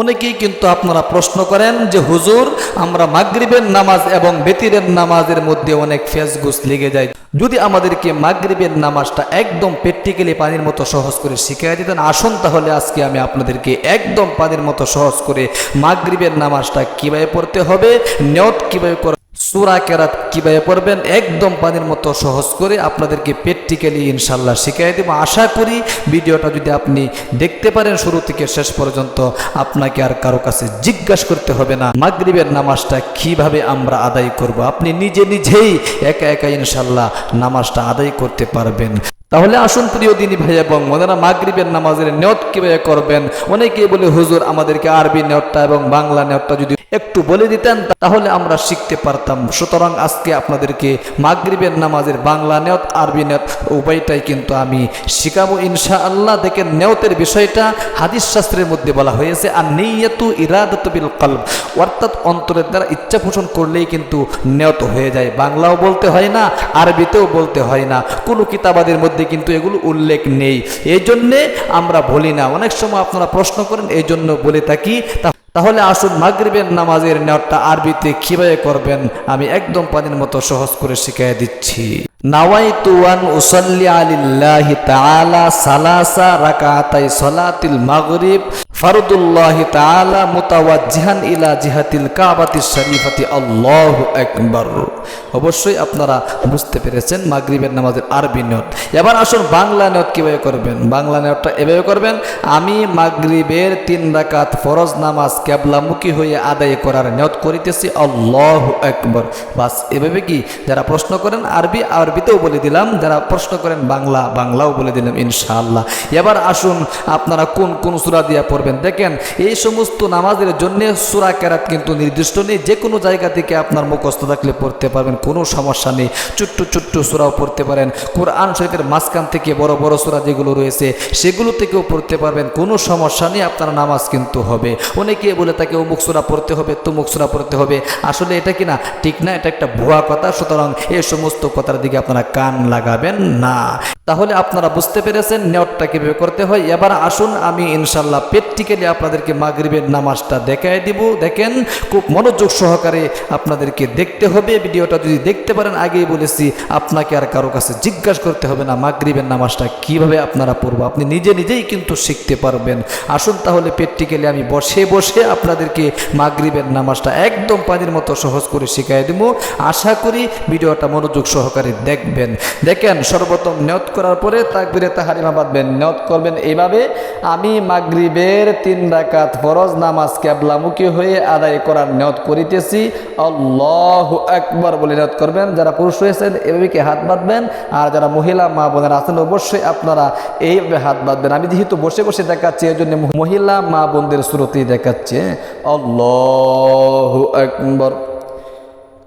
অনেকেই কিন্তু আপনারা প্রশ্ন করেন যে, হুজুর, আমরা মাগরিবের নামাজ এবং বেতিরের নামাজের মধ্যে অনেক ফেস ফেসগুস লেগে যায়। যদি আমাদেরকে মাগরিবের নামাজটা একদম প্র্যাকটিক্যালি পানির মতো সহজ করে শিখিয়ে দিতেন, আসুন তাহলে আজকে আমি আপনাদেরকে একদম পানির মতো সহজ করে মাগরিবের নামাজটা কীভাবে পড়তে হবে, নিয়ত কীভাবে সুরা কেরাত কীভাবে পড়বেন? একদম পানির মতো সহজ করে আপনাদেরকে প্র্যাকটিক্যালি ইনশাল্লাহ শিখিয়ে দেবো। আশা করি ভিডিওটা যদি আপনি দেখতে পারেন শুরু থেকে শেষ পর্যন্ত, আপনাকে আর কারও কাছে জিজ্ঞাসা করতে হবে না, মাগরিবের নামাজটা কীভাবে আমরা আদায় করব? আপনি নিজে নিজেই একা একা ইনশাল্লাহ নামাজটা আদায় করতে পারবেন। তাহলে আসুন প্রিয় দিনী ভাই এবং মনেরা মাগরিবের নামাজের নিয়ত কীভাবে করবেন? অনেকেই বলে, হুজুর, আমাদেরকে আরবি নিয়তটা এবং বাংলা নিয়তটা যদি একটু বলে দিতেন, তাহলে আমরা শিখতে পারতাম। সুতরাং আজকে আপনাদেরকে মাগরিবের নামাজের বাংলা নিয়ত আরবি নিয়ত উভয়টাই কিন্তু আমি শিখাবো ইনশা আল্লাহ দেখেন নিয়তের বিষয়টা হাদিস শাস্ত্রের মধ্যে বলা হয়েছে আর নেইয়াতু ইরাদত বিল কলব। অর্থাৎ অন্তরের দ্বারা ইচ্ছা পোষণ করলেই কিন্তু নিয়ত হয়ে যায়। বাংলাও বলতে হয় না, আরবিতেও বলতে হয় না। কোনো কিতাবাদের মধ্যে কিন্তু এগুলো উল্লেখ নেই। এই জন্যে আমরা বলি না। অনেক সময় আপনারা প্রশ্ন করেন এই জন্য বলে থাকি। তা- তাহলে আসুন মাগরিবের নামাজের নেওয়াটা আরবিতে কীভাবে করবেন? আমি একদম পানির মতো সহজ করে শিখিয়ে দিচ্ছি। নাওয়াইতু আন উসাল্লি আলিল্লাহি তাআলা সালাসা মাগরিব। ইলা জিহাতিল আকবার। অবশ্যই আপনারা বুঝতে পেরেছেন মাগরিবের নামাজের আরবি নিয়ত এবার আসুন বাংলা নিয়ত কীভাবে করবেন? বাংলা নিয়তটা এভাবে করবেন, আমি মাগরিবের তিন রাকাত ফরজ নামাজ ক্যাবলামুখী হয়ে আদায় করার নিয়ত করিতেছি। আল্লাহ একবার বাস, এভাবে কি যারা প্রশ্ন করেন আরবি, আরবিতেও বলে দিলাম, যারা প্রশ্ন করেন বাংলা, বাংলাও বলে দিলাম ইনশাআল্লাহ। এবার আসুন, আপনারা কোন কোন সুরা দিয়া পড়বেন? দেখেন, এই সমস্ত নামাজের জন্য সুরা কেরাত কিন্তু নির্দিষ্ট নেই। যে কোনো জায়গা থেকে আপনার মুখস্থ থাকলে পড়তে পারবেন, কোনো সমস্যা নেই। ছোট্ট ছোট্ট সুরাও পড়তে পারেন। কোরআন শরীফের মাঝখান থেকে বড় বড় সুরা যেগুলো রয়েছে, সেগুলো থেকেও পড়তে পারবেন। কোনো সমস্যা নেই, আপনার নামাজ কিন্তু হবে। অনেকে বলে তাকে অমুক সুরা পড়তে হবে, তমুক সুরা পড়তে হবে। আসলে এটা কি না? ঠিক না, এটা একটা ভুয়া কথা। সুতরাং এ সমস্ত কথার দিকে আপনারা কান লাগাবেন না। তাহলে আপনারা বুঝতে পেরেছেন নিয়তটা কীভাবে করতে হয়। এবার আসুন আমি ইনশাল্লাহ প্র্যাকটিক্যালি আপনাদেরকে মাগরিবের নামাজটা দেখায় দিব। দেখেন, খুব মনোযোগ সহকারে আপনাদেরকে দেখতে হবে। ভিডিওটা যদি দেখতে পারেন, আগেই বলেছি, আপনাকে আর কারও কাছে জিজ্ঞাসা করতে হবে না, মাগরিবের নামাজটা কীভাবে আপনারা পড়ব। আপনি নিজে নিজেই কিন্তু শিখতে পারবেন। আসুন তাহলে প্র্যাকটিক্যালি আমি বসে বসে আপনাদেরকে মাগরিবের নামাজটা একদম পানির মতো সহজ করে শিখাই দেব। আশা করি ভিডিওটা মনোযোগ সহকারে দেখবেন। দেখেন, সর্বপ্রথম নিয়ত করার পরে তাকবিরে তাহারিমা বাঁধবেন, নিয়ত করবেন এইভাবে, আমি মাগরিবের তিন রাকাত ফরজ নামাজ ক্যাবলামুখী হয়ে আদায় করার নিয়ত করিতেছি। আল্লাহ একবার বলে নিয়ত করবেন, যারা পুরুষ রয়েছেন এভাবে কি হাত বাঁধবেন? আর যারা মহিলা, মা বোনের আছেন অবশ্যই আপনারা এইভাবে হাত বাঁধবেন। আমি যেহেতু বসে বসে দেখাচ্ছি এই জন্য মহিলা, মা বোনদের সুরতেই দেখাচ্ছে। আল্লাহ একবার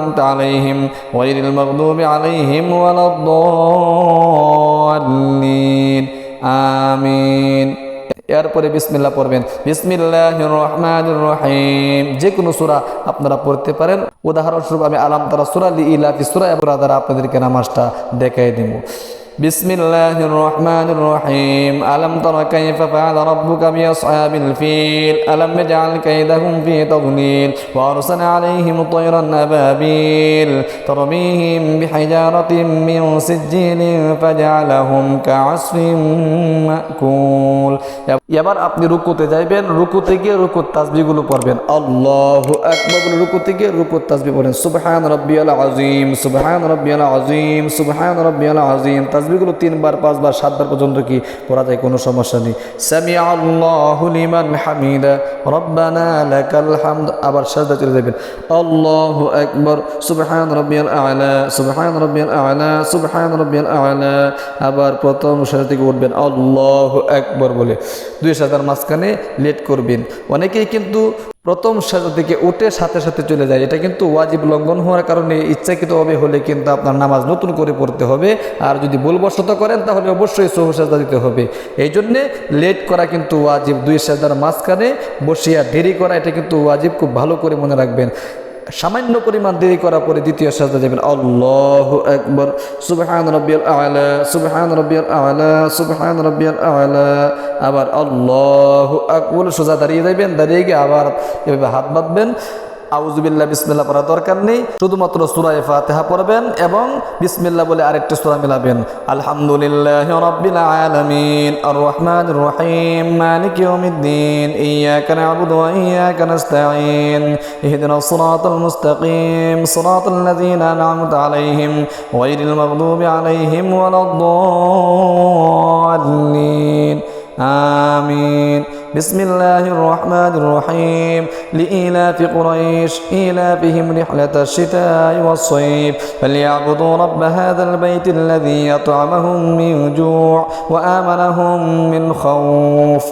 أنعمت عليهم غير المغضوب عليهم ولا الضالين آمين এরপরে বিসমিল্লাহ পড়বেন বিসমিল্লাহ রহমান রহিম যে কোনো সুরা আপনারা পড়তে পারেন উদাহরণস্বরূপ আমি আলাম তারা সুরা লি ইলাফি সুরা এবং দ্বারা আপনাদেরকে নামাজটা দেখাই দিব بسم الله الرحمن الرحيم ألم تر كيف فعل ربك بأصحاب الفيل ألم يجعل كيدهم في تضليل وأرسل عليهم طيرا أبابيل ترميهم بحجارة من سجيل فجعلهم كعصف مأكول এবার আপনি রুকুতে যাইবেন রুকুতে গিয়ে রুকুত তাসবিগুলো পড়বেন আল্লাহ একবার বলে রুকুতে গিয়ে রুকুত তাসবি পড়েন সুবহান রব্বিয়াল আজিম সুবহান রব্বিয়াল আজিম সুবহান রব্বিয়াল আজিম তাসবিগুলো তিনবার, পাঁচবার, সাতবার পর্যন্ত কি পড়া যায়? কোনো সমস্যা নেই। সামি আল্লাহু লিমান হামিদা। রব্বানা লাকাল হামদ। আবার সাজদা চলে যাবেন। আল্লাহু আকবার। সুবহান রাব্বিয়াল আ'লা। সুবহান রাব্বিয়াল আ'লা। সুবহান রাব্বিয়াল আ'লা। আবার প্রথম সাজদা থেকে উঠবেন। আল্লাহু আকবার বলে। দুই সাজার মাঝখানে লেট করবেন। অনেকেই কিন্তু প্রথম সাজা থেকে উঠে সাথে সাথে চলে যায়। এটা কিন্তু ওয়াজিব লঙ্ঘন হওয়ার কারণে ইচ্ছাকৃতভাবে হলে কিন্তু আপনার নামাজ নতুন করে পড়তে হবে। আর যদি বলবশত করেন, তাহলে অবশ্যই সহ সাজা দিতে হবে। এই জন্যে লেট করা কিন্তু ওয়াজিব। দুই সাজার মাঝখানে বসিয়া দেরি করা, এটা কিন্তু ওয়াজিব। খুব ভালো করে মনে রাখবেন। সামান্য পরিমাণ দেরি করার পরে দ্বিতীয় সাজদা যাবেন আল্লাহ একবার সুবহান রব্বিয়াল আলা, সুবহান রব্বিয়াল আলা, সুবহান রব্বিয়াল আলা। আবার আল্লাহ আকবর। সোজা দাঁড়িয়ে যাবেন দাঁড়িয়ে গিয়ে আবার এভাবে হাত বাঁধবেন। আউজুবিল্লা বিসমিল্লা পড়া দরকার নেই। শুধুমাত্র সুরায় ফাতেহা পড়বেন এবং বিসমিল্লা বলে আরেকটি সুরা মিলাবেন। আলহামদুলিল্লাহ রব্বিল আলামিন। আর রহমান রহিম। মালিক ইয়াউমিদ্দিন। ইয়াকা নাবুদু ওয়া ইয়াকা নাস্তাঈন। ইহদিনাস সিরাতাল মুস্তাকিম। সিরাতাল লাযীনা আন'আমতা আলাইহিম। গায়রিল মাগদূবি আলাইহিম ওয়ালাদ-দাল্লিন আমিন। بسم الله الرحمن الرحيم. لإيلاف قريش إيلافهم رحلة الشتاء والصيف. فليعبدوا رب هذا البيت الذي يطعمهم من جوع وآمنهم من خوف.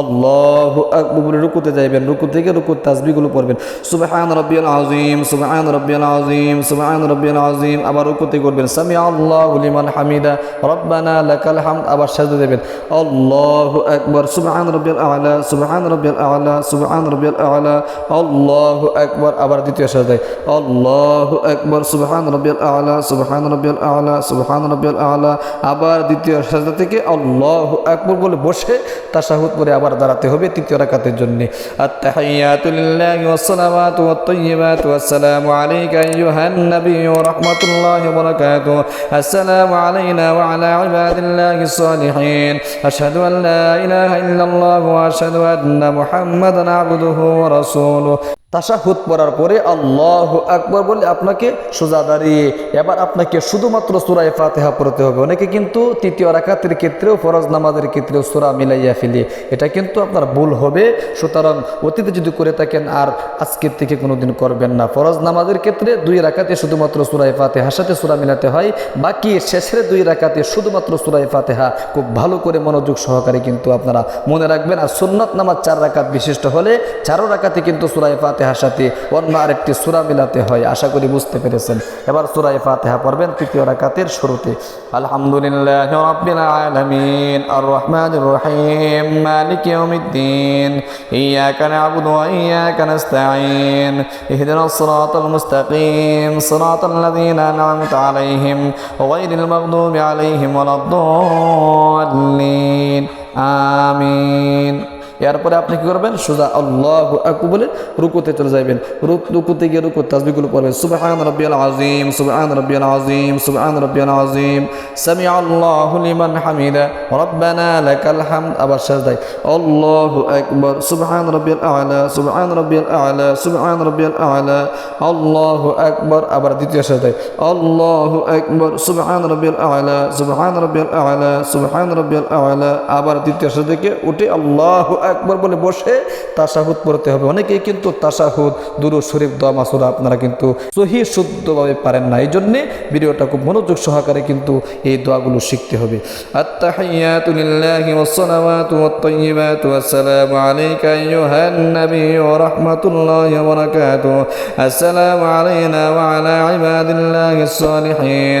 আল্লাহ আকবর, রুকুতে যাইবেন, রুকু থেকে রুকু তাসবিগুলো পড়বেন। সুবহান রব্বিয়াল আযীম, সুবহান রব্বিয়াল আযীম, সুবহান রব্বিয়াল আযীম, আবার রুকুতে করবেন। সামি আল্লাহু লিমান হামিদা, রব্বানা লাকাল হামদ, আবার সাজদা দেবেন। আল্লাহু আকবার, সুবহান রব্বিয়াল আ'লা, সুবহান রব্বিয়াল আ'লা, সুবহান রব্বিয়াল আ'লা, আল্লাহু আকবার, আবার দ্বিতীয় সাজদায়। আল্লাহু আকবার, সুবহান রব্বিয়াল আ'লা, সুবহান রব্বিয়াল আ'লা, সুবহান রব্বিয়াল আ'লা, আবার দ্বিতীয় সাজদা থেকে আল্লাহু আকবার বলে বসে তাশাহুদ পরে আবার দাঁড়াতে হবে তৃতীয় রাকাতের জন্য। আত্তাহিয়াতু লিল্লাহি ওয়াস সালাওয়াতু ওয়াত তাইয়্যিবাতু আসসালামু আলাইকা আইয়ুহান নাবিয়্যু ওয়া রাহমাতুল্লাহি ওয়া বারাকাতুহু। আসসালামু আলাইনা ওয়া আলা ইবাদিল্লাহিস সালিহিন আশহাদু আন লা ইলাহা ইল্লাল্লাহ ওয়া আশহাদু আন্না মুহাম্মাদান আবদুহু ওয়া রাসূলুহু। তাশাহুদ পড়ার পরে আল্লাহ আকবর বলে আপনাকে সোজা দাঁড়িয়ে। এবার আপনাকে শুধুমাত্র সুরায় ফাতেহা পড়তে হবে। অনেকে কিন্তু তৃতীয় রাকাতের ক্ষেত্রেও, ফরজ নামাজের ক্ষেত্রেও সুরা মিলাইয়া ফেলে। এটা কিন্তু আপনার ভুল হবে। সুতরাং অতীতে যদি করে থাকেন আর আজকের থেকে কোনো দিন করবেন না। ফরজ নামাজের ক্ষেত্রে দুই রাকাতে শুধুমাত্র সুরায় ফাতেহার সাথে সুরা মিলাতে হয়। বাকি শেষের দুই রাকাতে শুধুমাত্র সুরায় ফাতেহা। খুব ভালো করে মনোযোগ সহকারে কিন্তু আপনারা মনে রাখবেন। আর সুন্নত নামাজ চার রাকাত বিশিষ্ট হলে, চারো রাকাতে কিন্তু সুরায় ফাতেহার সাথে অন্য আরেকটি সুরা মিলাতে হয়, আশা করি বুঝতে পেরেছেন। এবার সুরায় ফাতেহা পড়বেন, তৃতীয় রাকাতের শুরুতে। আলহামদুলিল্লাহ রাব্বিল আর রহিম এরপরে আপনি কি করবেন? সোজা আল্লাহ আকু বলে রুকুতে চলে যাবেন রুকুতে গিয়ে রুকু তাসবিগুলো পড়বেন। সুবহান রাব্বিয়াল আযীম, সুবহান রাব্বিয়াল আযীম, সুবহান রাব্বিয়াল আযীম। সামি আল্লাহু লিমান হামিদা। রব্বানা লাকাল হামদ। আবার সাজদায়। আল্লাহু আকবার। সুবহান রাব্বিয়াল আ'লা, সুবহান রাব্বিয়াল আ'লা, সুবহান রাব্বিয়াল আ'লা। আল্লাহু আকবার। আবার দ্বিতীয় সাজদায়। আল্লাহু আকবার। সুবহান রাব্বিয়াল আ'লা, সুবহান রাব্বিয়াল আ'লা, সুবহান রাব্বিয়াল আ'লা। আবার দ্বিতীয় সাজদাকে উঠে আল্লাহু একবার বলে বসে তাসাহুদ পড়তে হবে। অনেকেই কিন্তু তাসাহুদ দুরু শরীফ, দোয়া মাসুরা আপনারা কিন্তু সহি, শুদ্ধভাবে পারেন না। এই জন্যে ভিডিওটা খুব মনোযোগ সহকারে কিন্তু এই দোয়াগুলো শিখতে হবে। আত্তাহিয়াতু লিল্লাহি ওয়াস সালাওয়াতু ওয়াত তাইয়্যিবাতু আসসালামু আলাইকা আইয়ুহান নাবিয়্যু ওয়া রাহমাতুল্লাহি ওয়া বারাকাতুহু। আসসালামু আলাইনা ওয়া আলা ইবাদিল্লাহিস সালিহিন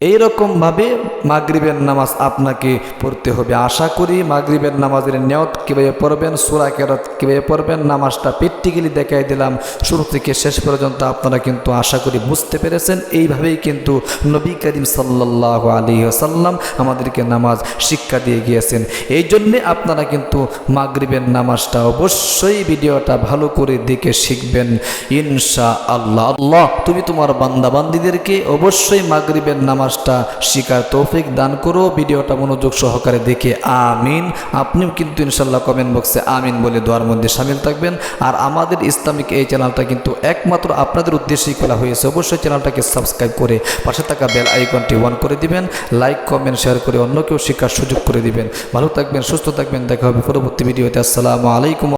এইরকম ভাবে মাগরিবের নামাজ আপনাকে পড়তে হবে। আশা করি মাগরিবের নামাজের নিয়ত কীভাবে পড়বেন, সুরা কেরত কীভাবে পড়বেন, নামাজটা প্র্যাকটিক্যালি দেখাই দিলাম। শুরু থেকে শেষ পর্যন্ত আপনারা কিন্তু আশা করি বুঝতে পেরেছেন। এইভাবেই কিন্তু নবী করিম সাল্লাহ আলী সাল্লাম আমাদেরকে নামাজ শিক্ষা দিয়ে গিয়েছেন। এই জন্যে আপনারা কিন্তু মাগরিবের নামাজটা অবশ্যই ভিডিওটা ভালো করে দেখে শিখবেন। ইনশা আল্লাহ আল্লাহ তুমি তোমার বান্দাবান্দিদেরকে অবশ্যই মাগরিবের নামাজটা শিকার তৌফিক দান করো, ভিডিওটা মনোযোগ সহকারে দেখে, আমিন। আপনিও কিন্তু ইনশাল্লাহ কমেন্ট বক্সে আমিন বলে দোয়ার মধ্যে সামিল থাকবেন। আর আমাদের ইসলামিক এই চ্যানেলটা কিন্তু একমাত্র আপনাদের উদ্দেশ্যেই খোলা হয়েছে। অবশ্যই চ্যানেলটাকে সাবস্ক্রাইব করে পাশে থাকা বেল আইকনটি অন করে দিবেন। লাইক কমেন্ট শেয়ার করে অন্যকেও শিকার সুযোগ করে দিবেন। ভালো থাকবেন, সুস্থ থাকবেন। দেখা হবে পরবর্তী ভিডিওতে। আসসালামু আলাইকুম।